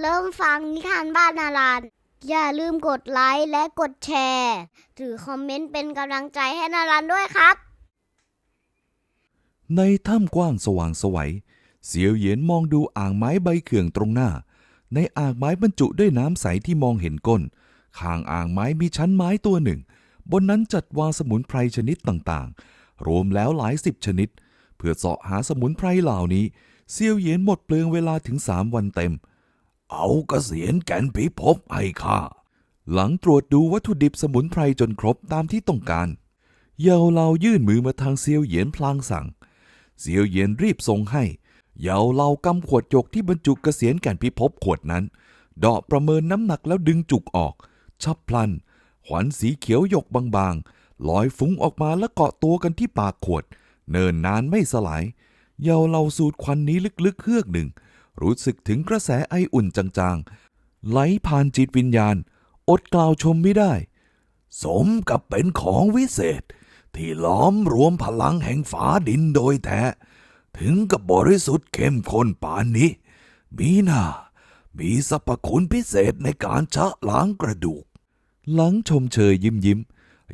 เริ่มฟังนิทานบ้านนารันอย่าลืมกดไลค์และกดแชร์หรือคอมเมนต์เป็นกำลังใจให้นารันด้วยครับ ในถ้ำกว้างสว่างไสวัยเสียวเหยียนมองดูอ่างไม้ใบเขื่องตรงหน้า ในอ่างไม้บรรจุด้วยน้ำใสที่มองเห็นก้น ข้างอ่างไม้มีชั้นไม้ตัวหนึ่ง บนนั้นจัดวางสมุนไพรชนิดต่างๆ รวมแล้วหลายสิบชนิด เพื่อเสาะหาสมุนไพรเหล่านี้ เซียวเหยียนหมดเปลืองเวลาถึงสามวันเต็ม เอากเกษียนแก่นพิภพให้ข้า หลังตรวจดูวัตถุดิบสมุนไพรจนครบตามที่ต้องการ เยาเหลายื่นมือมาทางเซียวเหยียนพลางสั่ง เซียวเหยียนรีบส่งให้เหยาเหลากำขวดจกที่บรรจุเกษียณแก่นพิภพขวดนั้นดาะประเมินน้ำหนักแล้วดึงจุกออก ชับพลัน ขวัญสีเขียวหยกบางๆลอยฟุ้งออกมาและเกาะตัวกันที่ปากขวด เนินนานไม่สลายเหยาเหลาสูดควันนี้ลึกๆเฮือกหนึ่ง รู้สึกถึงกระแสไออุ่นจางๆ ไหลผ่านจิตวิญญาณ อดกล่าวชมไม่ได้ สมกับเป็นของวิเศษ ที่ล้อมรวมพลังแห่งฝาดินโดยแท้ ถึงกับบริสุทธิ์เข้มข้นปานนี้ มีหน้ามีสรรพคุณพิเศษในการชะล้างกระดูก หลังชมเชยยิ้มยิ้ม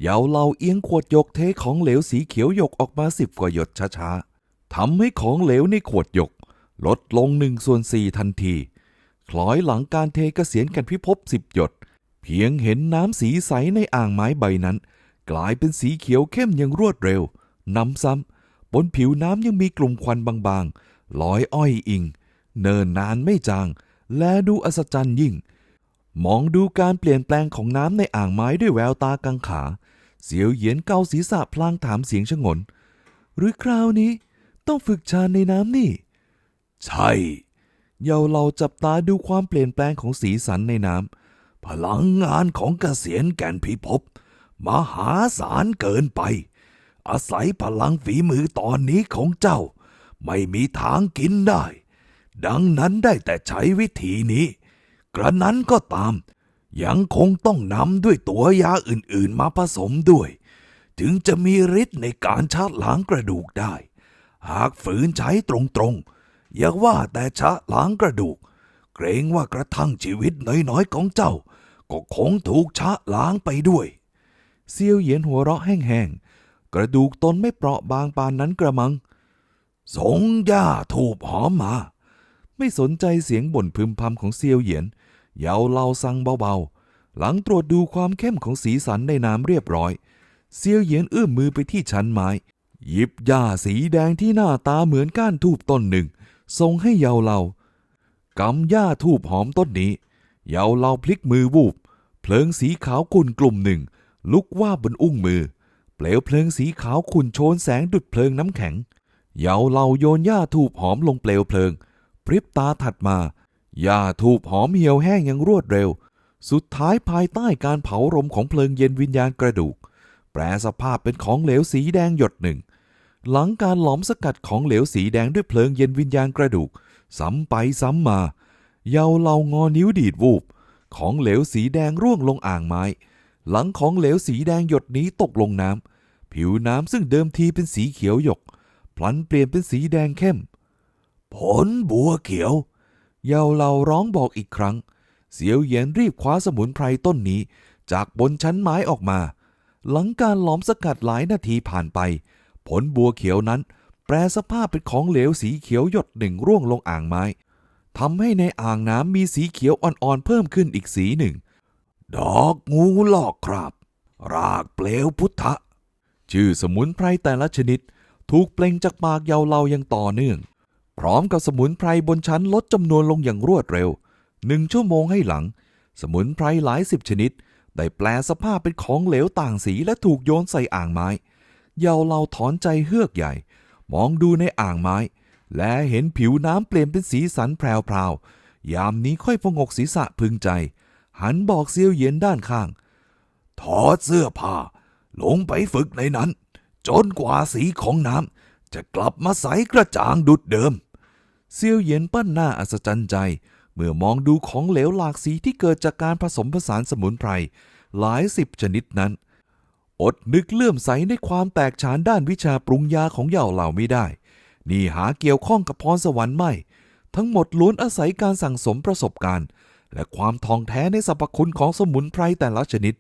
เยาเหลาเอียงขวดหยกเทของเหลวสีเขียวหยกออกมาสิบกว่าหยดช้าๆทำให้ของเหลวในขวดหยก ลดลงหนึ่งส่วนสี่ทันที คล้อยหลังการเทกระเสียนกันพิภพสิบหยด เพียงเห็นน้ำสีใสในอ่างไม้ใบนั้น กลายเป็นสีเขียวเข้มอย่างรวดเร็ว น้ำซ้ำ บนผิวน้ำยังมีกลุ่มควันบางๆลอยอ้อยอิง เนินนานไม่จาง และดูอัศจรรย์ยิ่ง มองดูการเปลี่ยนแปลงของน้ำในอ่างไม้ด้วยแววตากังขา เสียวเหยียนเกาศีรษะพลางถามเสียงชงน หรือคราวนี้ต้องฝึกฌานในน้ำนี่ ใช่ เยาเราจับตาดูความเปลี่ยนแปลงของสีสันในน้ำ พลังงานของเกษียณแก่นพิภพมหาศาลเกินไป อาศัยพลังฝีมือตอนนี้ของเจ้า ไม่มีทางกินได้ ดังนั้นได้แต่ใช้วิธีนี้ กระนั้นก็ตาม ยังคงต้องนำด้วยตัวยาอื่นๆ มาผสมด้วย ถึงจะมีฤทธิ์ในการชาร์จล้างกระดูกได้ หากฝืนใช้ตรงๆ อย่าว่าแต่ชะล้างกระดูก เกรงว่ากระทั่งชีวิตน้อยๆของเจ้า ก็คงถูกชะล้างไปด้วย เซียวเหยียนหัวเราะแห้งๆ กระดูกตนไม่เปราะบางปานนั้นกระมัง สงหญ้าถูบหอมมา ไม่สนใจเสียงบ่นพึมพำของเซียวเหยียนเหยาเล่าซังเบาๆ หลังตรวจดูความเข้มของสีสันในน้ำเรียบร้อย เซียวเหยียนเอื้อมมือไปที่ชั้นไม้หยิบหญ้าสีแดงที่หน้าตาเหมือนก้านทูบต้นหนึ่ง ส่งให้เยาเล่ากำหญ้าทูบหอมต้นนี้ เยาเล่าพลิกมือวูบ เพลิงสีขาวขุ่นกลุ่มหนึ่ง ลุกว่าบนอุ้งมือ เปลวเพลิงสีขาวขุ่นโชนแสงดุดเพลิงน้ำแข็งเหยาเล่าโยนหญ้าทูบหอมลงเปลวเพลิง พริบตาถัดมาหญ้าทูบหอมเหี่ยวแห้งอย่างรวดเร็ว สุดท้ายภายใต้การเผารมของเพลิงเย็นวิญญาณกระดูก แปรสภาพเป็นของเหลวสีแดงหยดหนึ่ง หลังการหลอมสกัดของเหลวสีแดงด้วยเพลิงเย็นวิญญาณกระดูก ซ้ำไปซ้ำมา เยาเหลางอนิ้วดีดวูบ ของเหลวสีแดงร่วงลงอ่างไม้ หลังของเหลวสีแดงหยดนี้ตกลงน้ำ ผิวน้ำซึ่งเดิมทีเป็นสีเขียวหยก พลันเปลี่ยนเป็นสีแดงเข้ม ผลบัวเขียว เยาเหลาร้องบอกอีกครั้ง เสียวเหยียนรีบคว้าสมุนไพรต้นนี้ จากบนชั้นไม้ออกมา หลังการหลอมสกัดหลายนาทีผ่านไป ผลบัวเขียวนั้น แปรสภาพเป็นของเหลวสีเขียวหยดหนึ่งร่วงลงอ่างไม้ทำให้ในอ่างน้ำมีสีเขียวอ่อนๆเพิ่มขึ้นอีกสีหนึ่ง ดอกงูหลอกครับ รากเปลวพุทธะ ชื่อสมุนไพรแต่ละชนิด ถูกเปล่งจากปากเยาวเล่าย่างต่อเนื่อง พร้อมกับสมุนไพรบนชั้นลดจำนวนลงอย่างรวดเร็วหนึ่งชั่วโมงให้หลัง สมุนไพรหลายสิบชนิด ได้แปลสภาพเป็นของเหลวต่างสีและถูกโยนใส่อ่างไม้ เยาเล่าถอนใจเฮือกใหญ่ มองดูในอ่างไม้ และเห็นผิวน้ำเปลี่ยนเป็นสีสันแพรวๆ ยามนี้ค่อยพงกศีรษะพึงใจ หันบอกเซียวเยียนด้านข้าง ถอดเสื้อผ้า ลงไปฝึกในนั้น จนกว่าสีของน้ำจะกลับมาใสกระจ่างดุดเดิม เซียวเยียนปั้นหน้าอัศจรรย์ใจ เมื่อมองดูของเหลวหลากสีที่เกิดจากการผสมผสานสมุนไพรหลายสิบชนิดนั้น อดนึกเลื่อมใสในความแตกฉานด้านวิชาปรุงยาของเหย่าเหล่าไม่ได้ นี่หาเกี่ยวข้องกับพรสวรรค์ไม่ ทั้งหมดล้วนอาศัยการสั่งสมประสบการณ์ และความทองแท้ในสรรพคุณของสมุนไพรแต่ละชนิด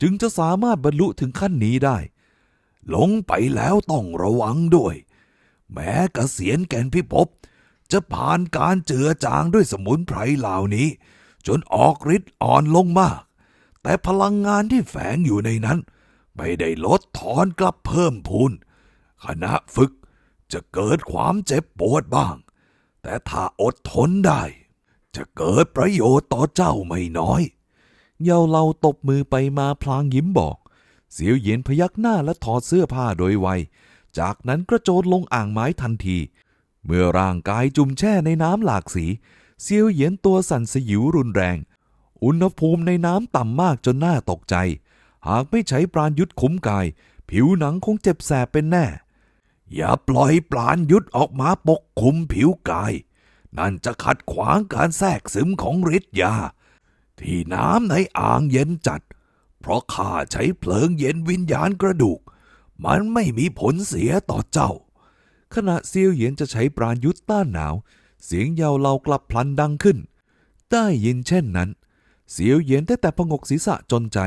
จึงจะสามารถบรรลุถึงขั้นนี้ได้ลงไปแล้วต้องระวังด้วย แม้กเกษียณแก่นพิภพจะผ่านการเจือจางด้วยสมุนไพรเหล่านี้ จนออกฤทธิ์อ่อนลงมาก แต่พลังงานที่แฝงอยู่ในนั้น ไม่ได้ลดถอนกลับเพิ่มพูนขณะฝึกจะเกิดความเจ็บปวดบ้าง แต่ถ้าอดทนได้ จะเกิดประโยชน์ต่อเจ้าไม่น้อย เยาเราตบมือไปมาพลางยิ้มบอก เสียวเย็นพยักหน้าและถอดเสื้อผ้าโดยไว จากนั้นกระโจนลงอ่างไม้ทันที เมื่อร่างกายจุ่มแช่ในน้ำหลากสีเซียวเหยียนตัวสั่นสยิวรุนแรง อุณหภูมิในน้ำต่ำมากจนน่าตกใจ หากไม่ใช้ปราณยุทธคุ้มกาย ผิวหนังคงเจ็บแสบเป็นแน่ อย่าปล่อยปราณยุทธออกมาปกคลุมผิวกาย นั่นจะขัดขวางการแทรกซึมของฤทธิ์ยา ที่น้ำในอ่างเย็นจัด เพราะข้าใช้เพลิงเย็นวิญญาณกระดูก มันไม่มีผลเสียต่อเจ้า ขณะเซียวเหยียนจะใช้ปราณยุทธ์ต้านหนาว เสียงเยาเรากลับพลันดังขึ้น ได้ยินเช่นนั้น เสียวเหยียนได้แต่พงกศีรษะจนใจ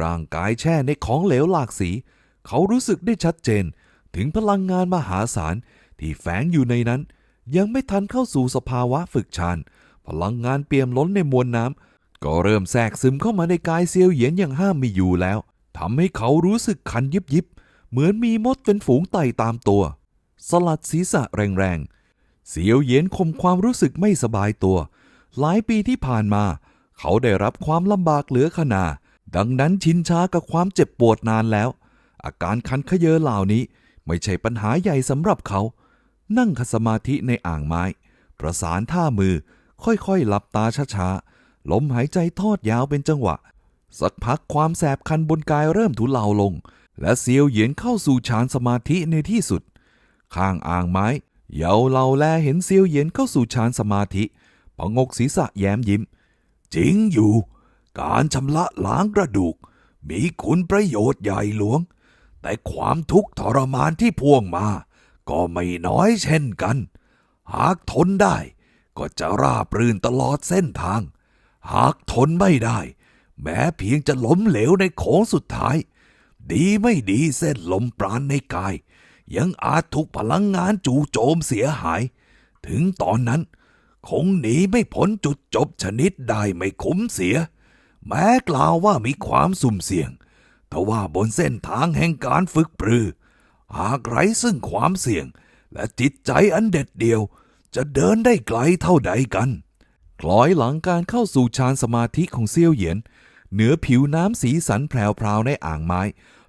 ร่างกายแช่ในของเหลวหลากสี เขารู้สึกได้ชัดเจนถึงพลังงานมหาศาลที่แฝงอยู่ในนั้น ยังไม่ทันเข้าสู่สภาวะฝึกฌานพลังงานเปี่ยมล้นในมวลน้ำก็เริ่มแทรกซึมเข้ามาในกายเซียวเหยียนอย่างห้ามไม่อยู่แล้วทำให้เขารู้สึกคันยิบยิบ เหมือนมีมดเป็นฝูงไต่ตามตัว สลัดศีรษะแรงๆเสียวเหย็นคมความรู้สึกไม่สบายตัว หลายปีที่ผ่านมา เขาได้รับความลำบากเหลือขนา ดังนั้นชินช้ากับความเจ็บปวดนานแล้ว อาการคันขยเยอเหล่านี้ไม่ใช่ปัญหาใหญ่สำหรับเขา นั่งคสมาธิในอ่างไม้ ประสานท่ามือค่อยๆหลับตาช้าๆลมหายใจทอดยาวเป็นจังหวะ สักพักความแสบคันบนกายเริ่มทุเลาลง และเซียวเหยียนเข้าสู่ฌานสมาธิในที่สุด ข้างอ่างไม้เหยาเหลาแลเห็นเซียวเหยียนเข้าสู่ฌานสมาธิพงกศีรษะแย้มยิ้ม จริงอยู่ การชำระล้างกระดูก มีคุณประโยชน์ใหญ่หลวง แต่ความทุกข์ทรมานที่พ่วงมา ก็ไม่น้อยเช่นกัน หากทนได้ ก็จะราบรื่นตลอดเส้นทาง หากทนไม่ได้ แม้เพียงจะล้มเหลวในโค้งสุดท้าย ดีไม่ดีเส้นลมปราณในกาย ยังอาจถูกพลังงานจู่โจมเสียหาย ถึงตอนนั้น คงหนีไม่พ้นจุดจบชนิดได้ไม่คุ้มเสีย แม้กล่าวว่ามีความสุ่มเสี่ยง แต่ว่าบนเส้นทางแห่งการฝึกปรือ หากไร้ซึ่งความเสี่ยง และจิตใจอันเด็ดเดียว จะเดินได้ไกลเท่าใดกัน คล้อยหลังการเข้าสู่ฌานสมาธิของเซี่ยวเหยียน เหนือผิวน้ำสีสันแพรวๆในอ่างไม้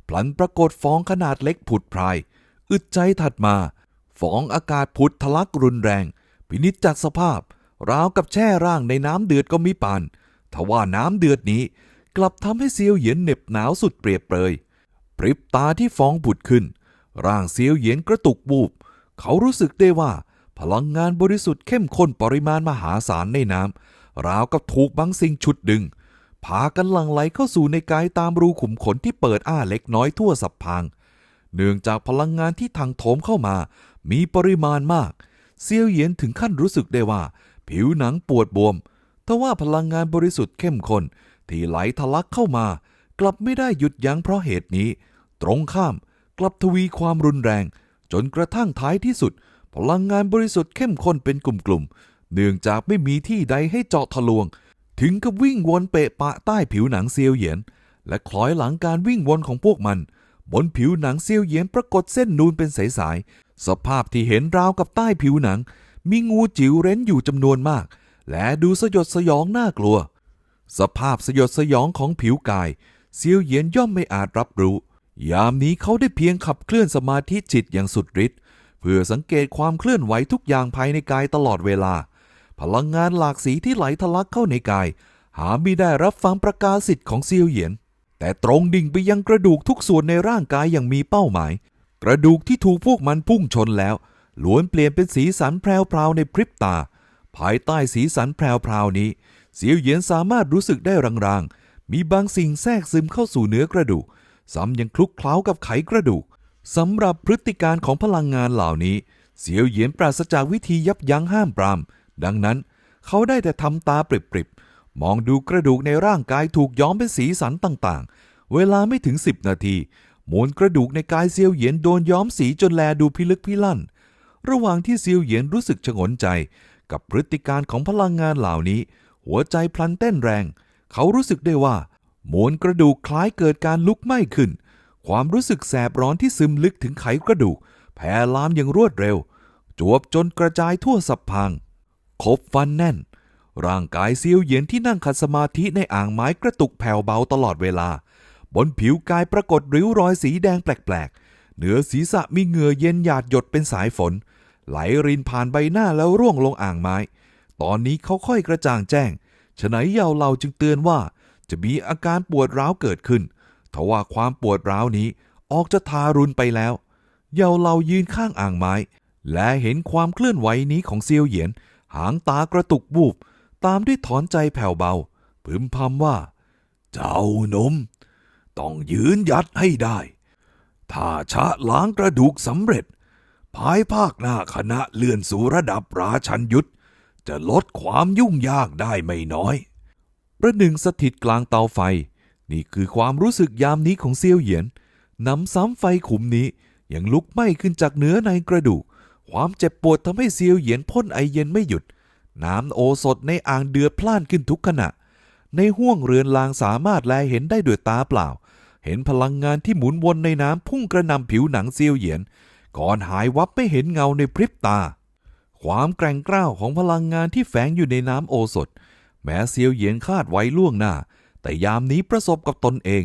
พลันปรากฏฟองขนาดเล็กผุดพราย อึดใจถัดมา ฟองอากาศผุดทะลักรุนแรง พินิจจัดสภาพ ราวกับแช่ร่างในน้ำเดือดก็มีปาน ทว่าน้ำเดือดนี้ กลับทำให้เซียวเหยียนเหน็บหนาวสุดเปรียบเปรยปริบตาที่ฟองผุดขึ้น ร่างเซียวเหยียนกระตุกบูบ เขารู้สึกได้ว่า พลังงานบริสุทธิ์เข้มข้นปริมาณมหาศาลในน้ำราวกับถูกบางสิ่งฉุดดึง พากันหลั่งไหลเข้าสู่ในกายตามรูขุมขนที่เปิดอ้าเล็กน้อยทั่วสับพางเนื่องจากพลังงานที่ทางโถมเข้ามา มีปริมาณมาก เซียวเหยียนถึงขั้นรู้สึกได้ว่า ผิวหนังปวดบวม ทว่าพลังงานบริสุทธิ์เข้มข้นที่ไหลทะลักเข้ามา กลับไม่ได้หยุดยั้งเพราะเหตุนี้ ตรงข้ามกลับทวีความรุนแรง จนกระทั่งท้ายที่สุด พลังงานบริสุทธิ์เข้มข้นเป็นกลุ่มๆเนื่องจากไม่มีที่ใดให้เจาะทะลวง ถึงกับวิ่งวนเปะปะใต้ผิวหนังเซียวเหยียน และคล้อยหลังการวิ่งวนของพวกมัน บนผิวหนังเซียวเหยียนปรากฏเส้นนูนเป็นสายๆสภาพที่เห็นราวกับใต้ผิวหนัง มีงูจิ๋วเร้นอยู่จำนวนมาก และดูสยดสยองน่ากลัว สภาพสยดสยองของผิวกายเซียวเหยียนย่อมไม่อาจรับรู้ ยามนี้เขาได้เพียงขับเคลื่อนสมาธิจิตอย่างสุดฤทธิ์เพื่อสังเกตความเคลื่อนไหวทุกอย่างภายในกายตลอดเวลา พลังงานหลากสีที่ไหลทะลักเข้าในกาย หาไม่ได้รับฟังประกาศสิทธิ์ของเซียวเหยียน แต่ตรงดิ่งไปยังกระดูกทุกส่วนในร่างกายอย่างมีเป้าหมาย กระดูกที่ถูกพวกมันพุ่งชนแล้วล้วนเปลี่ยนเป็นสีสันแพรวๆในพริบตา ภายใต้สีสันแพรวๆนี้ เสียวเหยียนสามารถรู้สึกได้รางๆ มีบางสิ่งแทรกซึมเข้าสู่เนื้อกระดูก ซ้ำยังคลุกเคล้ากับไขกระดูกสำหรับพฤติการของพลังงานเหล่านี้ เสียวเหยียนปราศจากวิธียับยั้งห้ามปราม ดังนั้น เขาได้แต่ทำตาปริบๆ มองดูกระดูกในร่างกายถูกย้อมเป็นสีสันต่างๆ เวลาไม่ถึงสิบนาทีมวลกระดูกในกายเซียวเหยียนโดนย้อมสีจนแลดูพิลึกพิลั่น ระหว่างที่เซียวเหยียนรู้สึกชงนใจ กับพฤติการของพลังงานเหล่านี้ หัวใจพลันเต้นแรง เขารู้สึกได้ว่า มวลกระดูกคล้ายเกิดการลุกไหม้ขึ้น ความรู้สึกแสบร้อนที่ซึมลึกถึงไขกระดูก แผ่ลามอย่างรวดเร็ว จวบจนกระจายทั่วสับพังคบฟันแน่น ร่างกายเซียวเยียนที่นั่งขัดสมาธิในอ่างไม้กระตุกแผ่วเบาตลอดเวลา บนผิวกายปรากฏริ้วรอยสีแดงแปลกๆ เหนือศีรษะมีเหงื่อเย็นหยาดหยดเป็นสายฝน ไหลรินผ่านใบหน้าแล้วร่วงลงอ่างไม้ ตอนนี้เขาค่อยกระจ่างแจ้งฉะไหนเยาเราจึงเตือนว่า จะมีอาการปวดร้าวเกิดขึ้นทว่าความปวดร้าวนี้ออกจะทารุณไปแล้ว เยาเรายืนข้างอ่างไม้ และเห็นความเคลื่อนไหวนี้ของเซียวเหยียน หางตากระตุกบูบ ตามด้วยถอนใจแผ่วเบา พึมพำว่า เจ้าหนมต้องยืนยัดให้ได้ ถ้าชะล้างกระดูกสำเร็จ ภายภาคหน้าคณะเลื่อนสู่ระดับราชันยุทธจะลดความยุ่งยากได้ไม่น้อย ประหนึ่งสถิตกลางเตาไฟ นี่คือความรู้สึกยามนี้ของเซียวเหยียนนำซ้ำไฟขุมนี้ยังลุกไหม้ขึ้นจากเนื้อในกระดูก ความเจ็บปวดทำให้เซียวเหยียนพ่นไอเย็นไม่หยุด น้ำโอสถในอ่างเดือดพล่านขึ้นทุกขณะ ในห้วงเรือนลางสามารถแลเห็นได้ด้วยตาเปล่า เห็นพลังงานที่หมุนวนในน้ำพุ่งกระนำผิวหนังเซียวเหยียน ก่อนหายวับไม่เห็นเงาในพริบตา ความแกร่งกร้าวของพลังงานที่แฝงอยู่ในน้ำโอสถ แม้เซียวเหยียนคาดไว้ล่วงหน้า แต่ยามนี้ประสบกับตนเอง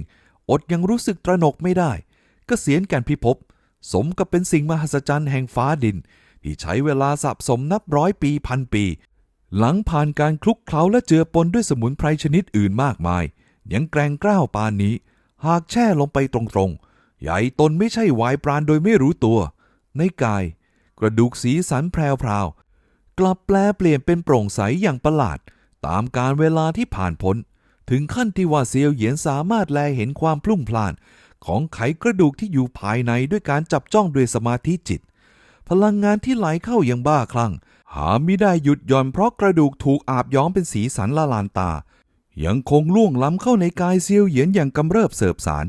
อดยังรู้สึกตระหนกไม่ได้กเกษียณการพิภพสมกับเป็นสิ่งมหัศจรรย์แห่งฟ้าดิน ที่ใช้เวลาสะสมนับร้อยปีพันปี หลังผ่านการคลุกเคล้าและเจือปนด้วยสมุนไพรชนิดอื่นมากมาย ยังแกร่งกล้าวปานนี้ หากแช่ลงไปตรงๆใหญ่ตนไม่ใช่วายปราณโดยไม่รู้ตัว ในกาย กระดูกสีสันแพรวๆกลับแปลเปลี่ยนเป็นโปร่งใสอย่างประหลาด ตามการเวลาที่ผ่านพ้น ถึงขั้นที่ว่าเซียวเหยียนสามารถแลเห็นความพลุ่งพล่าน ของไขกระดูกที่อยู่ภายในด้วยการจับจ้องด้วยสมาธิจิต พลังงานที่ไหลเข้าอย่างบ้าคลั่ง หาไม่ได้หยุดหย่อนเพราะกระดูกถูกอาบย้อมเป็นสีสันละลานตา ยังคงล่วงล้ำเข้าในกายเซียวเหยียนอย่างกำเริบเสบสาร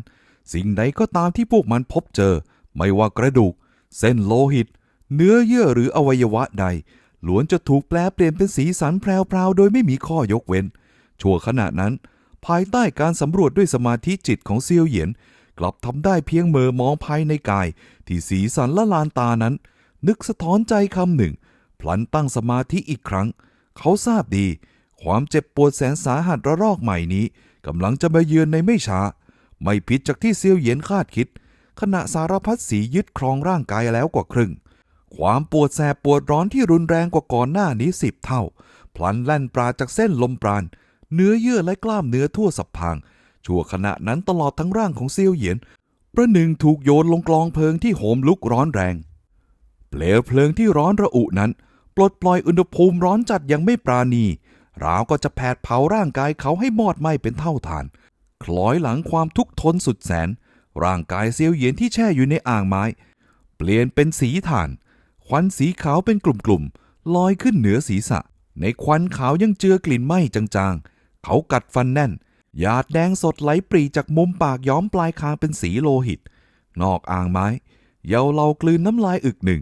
สิ่งใดก็ตามที่พวกมันพบเจอ ไม่ว่ากระดูก เส้นโลหิต เนื้อเยื่อหรืออวัยวะใดล้วนจะถูกแปลเปลี่ยนเป็นสีสันแพรวๆโดยไม่มีข้อยกเว้น ชั่วขณะนั้น ภายใต้การสำรวจด้วยสมาธิจิตของเซียวเหยียน กลับทำได้เพียงเมอมองภายในกาย ที่สีสันละลานตานั้น นึกสะท้อนใจคำหนึ่ง พลันตั้งสมาธิอีกครั้ง เขาทราบดี ความเจ็บปวดแสนสาหัสระลอกใหม่นี้กำลังจะมาเยือนในไม่ช้า ไม่ผิดจากที่เซียวเหยียนคาดคิด ขณะสารพัดสียึดครองร่างกายแล้วกว่าครึ่ง ความปวดแสบปวดร้อนที่รุนแรงกว่าก่อนหน้านี้สิบเท่า พลันแล่นปราจากเส้นลมปราณ เนื้อเยื่อและกล้ามเนื้อทั่วสับพาง ชั่วขณะนั้นตลอดทั้งร่างของเซียวเหยียน ประหนึ่งถูกโยนลงกลองเพลิงที่โหมลุกร้อนแรง เปลวเพลิงที่ร้อนระอุนั้น ปลดปล่อยอุณหภูมิร้อนจัดยังไม่ปราณีราวก็จะแผดเผาร่างกายเขาให้มอดไหม้เป็นเท่าฐาน คล้อยหลังความทุกข์ทนสุดแสน ร่างกายเซียวเหยียนที่แช่อยู่ในอ่างไม้ เปลี่ยนเป็นสีถ่าน ควันสีขาวเป็นกลุ่มๆลอยขึ้นเหนือศีรษะ ในควันขาวยังเจือกลิ่นไหม้จางๆ เขากัดฟันแน่น หยาดแดงสดไหลปรีจากมุมปากย้อมปลายคางเป็นสีโลหิต นอกอ่างไม้ เยาเรากลืนน้ำลายอึกหนึ่ง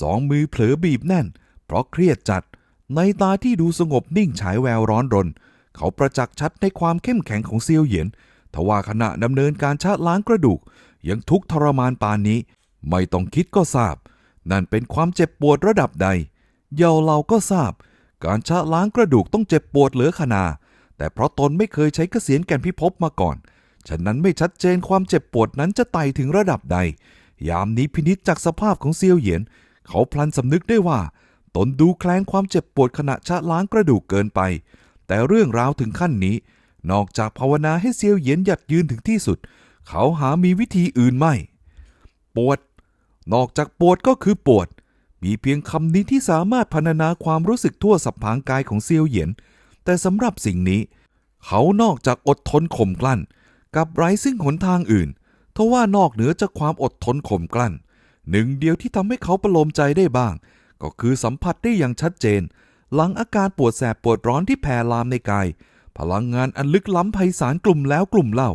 สองมือเผลอบีบแน่น เพราะเครียดจัด ในตาที่ดูสงบนิ่งฉายแววร้อนรน เขาประจักษ์ชัดในความเข้มแข็งของเซียวเหยียน ทว่าขณะดำเนินการชะล้างกระดูก ยังทุกทรมานปานนี้ ไม่ต้องคิดก็ทราบ นั่นเป็นความเจ็บปวดระดับใด เยาเราก็ทราบ การชะล้างกระดูกต้องเจ็บปวดเหลือขนา แต่เพราะตนไม่เคยใช้เกษียณแก่นพิภพมาก่อน ฉะนั้นไม่ชัดเจนความเจ็บปวดนั้นจะไต่ถึงระดับใด ยามนี้พินิจจากสภาพของเซียวเหยียน เขาพลันสำนึกได้ว่า ตนดูแคลนความเจ็บปวดขณะชะล้างกระดูกเกินไป แต่เรื่องราวถึงขั้นนี้ นอกจากภาวนาให้เซียวเหยียนหยัดยืนถึงที่สุด เขาหามีวิธีอื่นไม่ ปวด นอกจากปวดก็คือปวด มีเพียงคำนี้ที่สามารถพรรณนาความรู้สึกทั่วสับพางกายของเซียวเหยียน แต่สำหรับสิ่งนี้ เขานอกจากอดทนข่มกลั้น กับไร้ซึ่งหนทางอื่นทว่านอกเหนือจากความอดทนข่มกลั้น หนึ่งเดียวที่ทำให้เขาประโลมใจได้บ้าง ก็คือสัมผัสได้อย่างชัดเจน หลังอาการปวดแสบปวดร้อนที่แผ่ลามในกาย พลังงานอันลึกล้ำไพศาลกลุ่มแล้วกลุ่มเล่า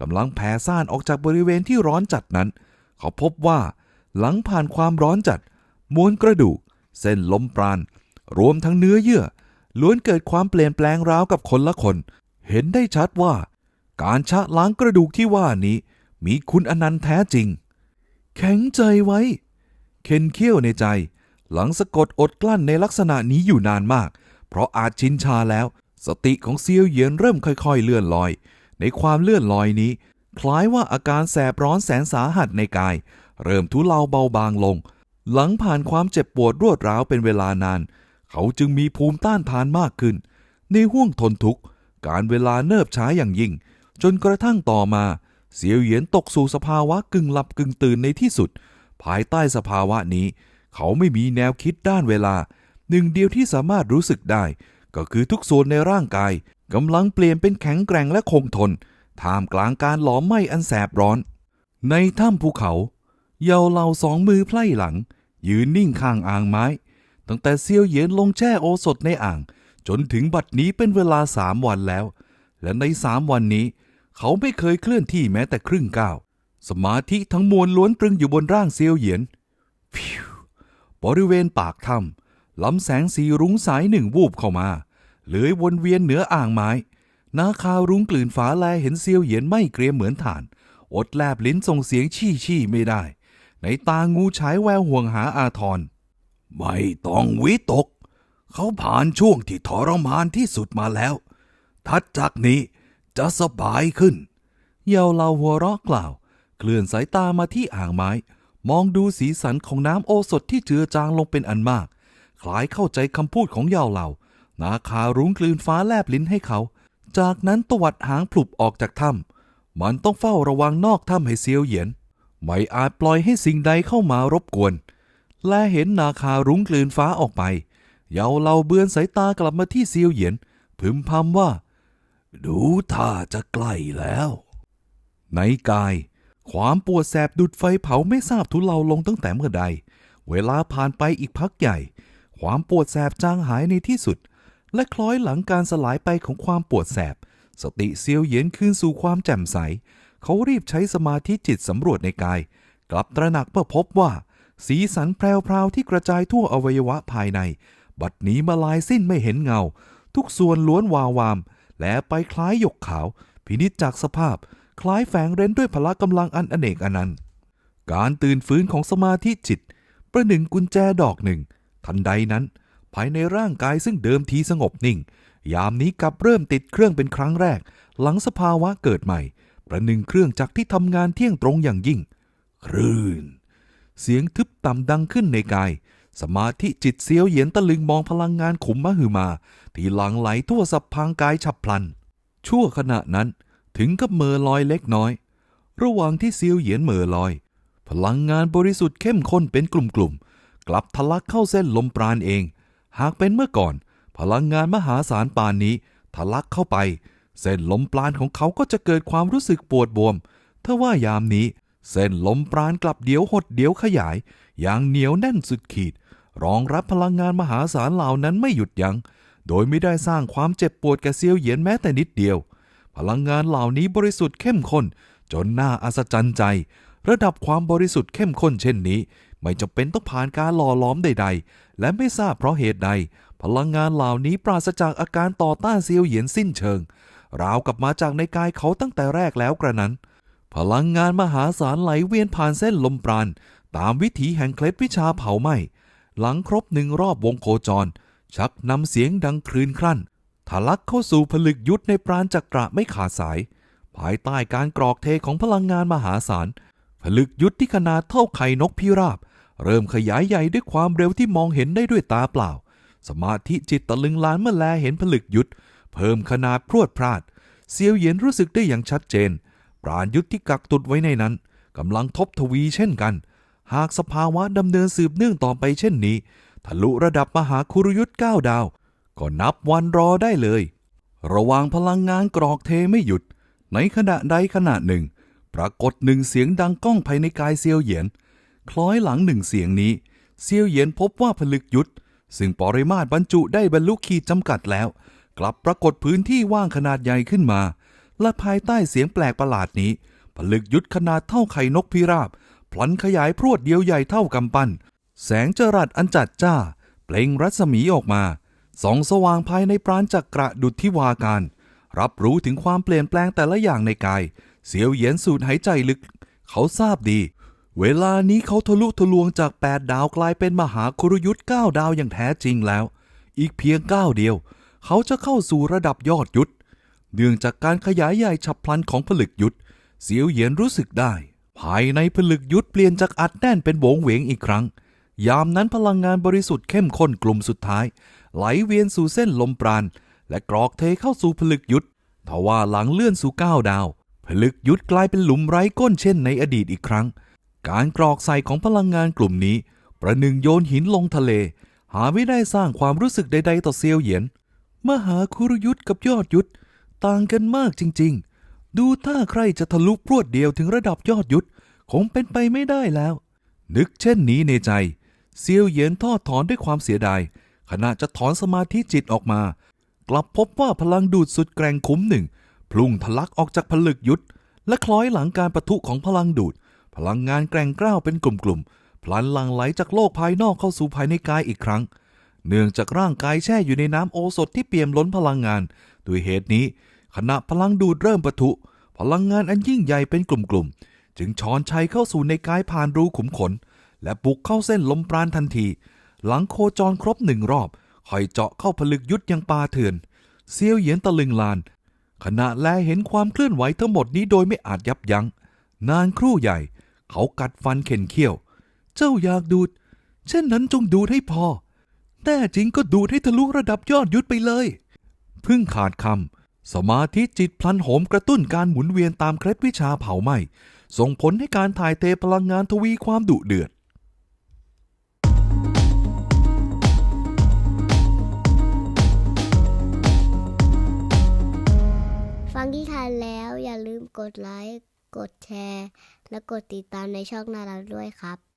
กำลังแผ่ซ่านออกจากบริเวณที่ร้อนจัดนั้น เขาพบว่าหลังผ่านความร้อนจัด มวลกระดูก เส้นลมปราณ รวมทั้งเนื้อเยื่อ ล้วนเกิดความเปลี่ยนแปลงราวกับคนละคน เห็นได้ชัดว่า การชะล้างกระดูกที่ว่านี้ มีคุณอนันต์แท้จริง แข็งใจไว้เข็นเขี้ยวในใจ หลังสะกดอดกลั้นในลักษณะนี้อยู่นานมาก เพราะอาจชินชาแล้ว สติของเซียวเหยียนเริ่มค่อยๆเลื่อนลอย ในความเลื่อนลอยนี้ คล้ายว่าอาการแสบร้อนแสนสาหัสในกาย เริ่มทุเลาเบาบางลง หลังผ่านความเจ็บปวดรวดร้าวเป็นเวลานาน เขาจึงมีภูมิต้านทานมากขึ้น ในห่วงทนทุกข์ การเวลาเนิบช้าอย่างยิ่ง จนกระทั่งต่อมาเสียวเหยียนตกสู่สภาวะกึ่งหลับกึ่งตื่นในที่สุด ภายใต้สภาวะนี้ เขาไม่มีแนวคิดด้านเวลา หนึ่งเดียวที่สามารถรู้สึกได้ ก็คือทุกส่วนในร่างกายกำลังเปลี่ยนเป็นแข็งแกร่งและคงทน ท่ามกลางการหลอมไหม้อันแสบร้อน ในถ้ำภูเขา เยาเหล่าสองมือไพล่หลัง ยืนนิ่งข้างอ่างไม้ ตั้งแต่เซียวเหยียนลงแช่โอสถในอ่าง จนถึงบัดนี้เป็นเวลาสามวันแล้ว และในสามวันนี้ เขาไม่เคยเคลื่อนที่แม้แต่ครึ่งก้าวสมาธิทั้งมวลล้วนตรึงอยู่บนร่างเซียวเหยียนฟิวบริเวณปากถ้ำ ลำแสงสีรุ้งสายหนึ่งวูบเข้ามาเลื้อยวนเวียนเหนืออ่างไม้ นาคารุ้งกลืนฟ้าแลเห็นเซียวเหยียนไม่เกรียมเหมือนฐาน อดแลบลิ้นส่งเสียงชี่ชี่ไม่ได้ ในตางูฉายแววห่วงหาอาทร ไม่ต้องวิตก เขาผ่านช่วงที่ทรมานที่สุดมาแล้ว ทัดจากนี้จะสบายขึ้น เยาเลาหัวเราะกล่าว เคลื่อนสายตามาที่อ่างไม้ มองดูสีสันของน้ำโอสถที่เจือจางลงเป็นอันมาก คล้ายเข้าใจคำพูดของยาวเหล่า นาคารุ้งกลืนฟ้าแลบลิ้นให้เขา จากนั้นตวัดหางพลุบออกจากถ้ำมันต้องเฝ้าระวังนอกถ้ำให้เซียวเหยียน ไม่อาจปล่อยให้สิ่งใดเข้ามารบกวน และเห็นนาคารุ้งกลืนฟ้าออกไป เยาเหล่าเบือนสายตากลับมาที่เซียวเหยียน พึมพำว่า ดูท่าจะใกล้แล้ว ในกาย ความปวดแสบดุดไฟเผาไม่ทราบทุเลาลงตั้งแต่เมื่อใดเวลาผ่านไปอีกพักใหญ่ ความปวดแสบจางหายในที่สุด และคล้อยหลังการสลายไปของความปวดแสบ สติเซียวเยียนคืนสู่ความแจ่มใส เขารีบใช้สมาธิจิตสำรวจในกาย กลับตระหนักเมื่อพบว่า สีสันแพรวๆที่กระจายทั่วอวัยวะภายใน บัดนี้มาลายสิ้นไม่เห็นเงา ทุกส่วนล้วนวาวาม และไปคล้ายหยกขาว พินิจจากสภาพ คล้ายแฝงเร้นด้วยพละกำลังอันอเนกอนันต์การตื่นฟื้นของสมาธิจิต ประหนึ่งกุญแจดอกหนึ่ง ทันใดนั้น ภายในร่างกายซึ่งเดิมทีสงบนิ่ง ยามนี้กลับเริ่มติดเครื่องเป็นครั้งแรก หลังสภาวะเกิดใหม่ ประหนึ่งเครื่องจักรที่ทำงานเที่ยงตรงอย่างยิ่งคลื่น เสียงทึบต่ำดังขึ้นในกาย สมาธิจิตเสียวเหยียนตะลึงมองพลังงานขุมมหึมา ที่หลั่งไหลทั่วสัพพางกายฉับพลัน ชั่วขณะนั้นถึงกับเมอลอยเล็กน้อย ระหว่างที่เซียวเหยียนเมอลอย พลังงานบริสุทธิ์เข้มข้นเป็นกลุ่มๆ กลับทะลักเข้าเส้นลมปราณเอง หากเป็นเมื่อก่อน พลังงานมหาศาลปานนี้ ทะลักเข้าไป เส้นลมปราณของเขาก็จะเกิดความรู้สึกปวดบวมถ้าว่ายามนี้ เส้นลมปราณกลับเดี๋ยวหดเดี๋ยวขยาย อย่างเหนียวแน่นสุดขีด รองรับพลังงานมหาศาลเหล่านั้นไม่หยุดยัง้งโดยไม่ได้สร้างความเจ็บปวดแก่เซียวเหยียนแม้แต่นิดเดียว พลังงานเหล่านี้บริสุทธิ์เข้มข้น จนน่าอัศจรรย์ใจ ระดับความบริสุทธิ์เข้มข้นเช่นนี้ ไม่จำเป็นต้องผ่านการหล่อล้อมใด ๆ และไม่ทราบเพราะเหตุใด พลังงานเหล่านี้ปราศจากอาการต่อต้านเซียวเหยียนสิ้นเชิง ราวกับมาจากในกายเขาตั้งแต่แรกแล้วกระนั้น พลังงานมหาศาลไหลเวียนผ่านเส้นลมปราณตามวิถีแห่งเคล็ดวิชาเผาไหม้หลังครบหนึ่งรอบวงโคจร ชักนำเสียงดังครืนครั่นทะลักเข้าสู่ผลึกยุทธในปราณจักระไม่ขาดสาย ภายใต้การกรอกเทของพลังงานมหาศาลผลึกยุทธที่ขนาดเท่าไข่นกพิราบ เริ่มขยายใหญ่ด้วยความเร็วที่มองเห็นได้ด้วยตาเปล่า สมาธิจิตตะลึงลานเมื่อแลเห็นผลึกยุทธเพิ่มขนาดพรวดพราดเซียวเหยียนรู้สึกได้อย่างชัดเจน ปราณยุทธที่กักตุดไว้ในนั้นกำลังทบทวีเช่นกัน หากสภาวะดำเนินสืบเนื่องต่อไปเช่นนี้ ทะลุระดับมหาคุรยุทธ์เก้าดาว ก็นับวันรอได้เลย ระว่างพลังงานกรอกเทไม่หยุด ในขณะใดขณะหนึ่ง ปรากฏหนึ่งเสียงดังก้องภายในกายเซียวเหยียน คล้อยหลังหนึ่งเสียงนี้ เซียวเหยียนพบว่าผลึกยุทธซึ่งปริมาตรบรรจุได้บรรลุขีดจำกัดแล้ว กลับปรากฏพื้นที่ว่างขนาดใหญ่ขึ้นมา และภายใต้เสียงแปลกประหลาดนี้ ผลึกยุทธขนาดเท่าไข่นกพิราบ พลันขยายพรวดเดียวใหญ่เท่ากำปั้น แสงจรัสอันจัดจ้า เปล่งรัศมีออกมาส่องสว่างภายในปราณจักระดุจทิวาการ รับรู้ถึงความเปลี่ยนแปลงแต่ละอย่างในกาย เสียวเหยียนสูดหายใจลึก เขาทราบดี เวลานี้เขาทะลุทะลวงจาก 8 ดาวกลายเป็นมหาครุยุทธ์9ดาวอย่างแท้จริงแล้ว อีกเพียงก้าเดียว เขาจะเข้าสู่ระดับยอดยุทธเนื่องจากการขยายใหญ่ฉับพลันของผลึกยุทธเสียวเหยียนรู้สึกได้ ภายในผลึกยุทธเปลี่ยนจากอัดแน่นเป็นโวงเหวงอีกครั้ง ยามนั้นพลังงานบริสุทธิ์เข้มข้นกลุ่มสุดท้าย ไหลเวียนสู่เส้นลมปราณและกรอกเทเข้าสู่ผลึกยุทธทว่าหลังเลื่อนสู่ก้าดาว ผลึกยุทธกลายเป็นหลุมไร้ก้นเช่นในอดีตอีกครั้ง การกรอกใส่ของพลังงานกลุ่มนี้ ประหนึ่งโยนหินลงทะเล หาไม่ได้สร้างความรู้สึกใด ๆ ต่อเซียวเหยียน มหาคุรยุทธกับยอดยุทธต่างกันมากจริง ๆ ดูถ้าใครจะทะลุพรวดเดียวถึงระดับยอดยุทธคงเป็นไปไม่ได้แล้ว นึกเช่นนี้ในใจ เซียวเหยียนทอดถอนด้วยความเสียดาย ขณะจะถอนสมาธิจิตออกมา กลับพบว่าพลังดูดสุดแกร่งคุ้มหนึ่งพลุ่งทะลักออกจากผลึกยุทธและคล้อยหลังการประทุของพลังดูด พลังงานแกร่งกล้าวเป็นกลุ่มๆพลันหลั่งไหลจากโลกภายนอกเข้าสู่ภายในกายอีกครั้ง เนื่องจากร่างกายแช่อยู่ในน้ำโอสถที่เปี่ยมล้นพลังงาน ด้วยเหตุนี้ ขณะพลังดูดเริ่มปะทุ พลังงานอันยิ่งใหญ่เป็นกลุ่มๆ จึงช้อนชัยเข้าสู่ในกายผ่านรูขุมขน และบุกเข้าเส้นลมปราณทันที หลังโคจรครบหนึ่งรอบคอยเจาะเข้าผลึกยุทธยังปาเถื่อนเซียวเหยียนตะลึงลาน ขณะแลเห็นความเคลื่อนไหวทั้งหมดนี้โดยไม่อาจยับยัง้งนานครู่ใหญ่ เขากัดฟันเข็นเขี้ยว เจ้าอยากดูด เช่นนั้นจงดูดให้พอ แน่จริงก็ดูดให้ทะลุระดับยอดยุทธไปเลย เพิ่งขาดคำ สมาธิจิตพลันโหมกระตุ้นการหมุนเวียนตามเคล็ดวิชาเผาไหม้ ส่งผลให้การถ่ายเทพลังงานทวีความดุเดือดฟังที่ทานแล้วอย่าลืมกดไลค์ กดแชร์ และกดติดตามในช่องนาราด้วยครับ